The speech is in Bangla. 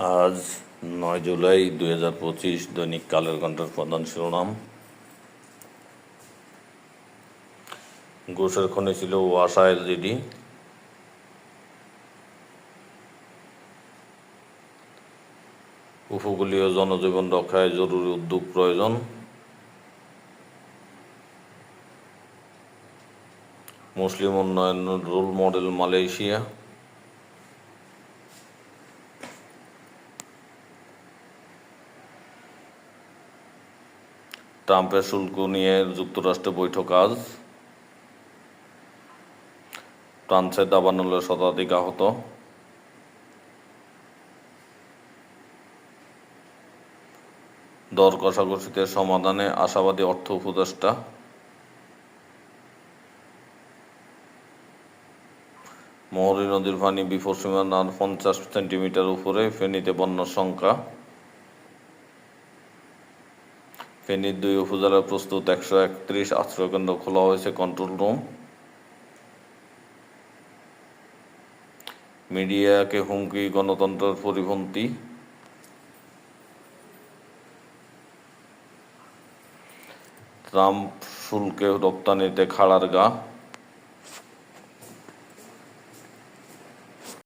আজ নয় জুলাই দুই হাজার পঁচিশ দৈনিক কালের ঘণ্টার প্রধান শিরোনাম। ঘোষের খনি ছিল ওয়াসা এলজিডি উপকূলীয় জনজীবন রক্ষায় জরুরি উদ্যোগ প্রয়োজন। মুসলিম উন্নয়ন রোল মডেল মালয়েশিয়া। ট্রাম্পের শুল্ক নিয়ে যুক্তরাষ্ট্রে বৈঠক আজ। ফ্রান্সের দাবানলে শতাধিক আহত। দর কষাকষিতে সমাধানে আশাবাদী অর্থ উপদেষ্টা। মহরী নদীর পানি বিপদসীমার পঞ্চাশ সেন্টিমিটার উপরে ফেনীতে বন্যার সংখ্যা। ফেনীর দুই উপজেলার প্রস্তুত একশো একত্রিশ আশ্রয়কেন্দ্র খোলা হয়েছে কন্ট্রোল রুম মিডিয়াকে হুমকি গণতন্ত্রের পরিপন্থী। ট্রাম্প শুল্কে রপ্তানিতে খাড়ার গা।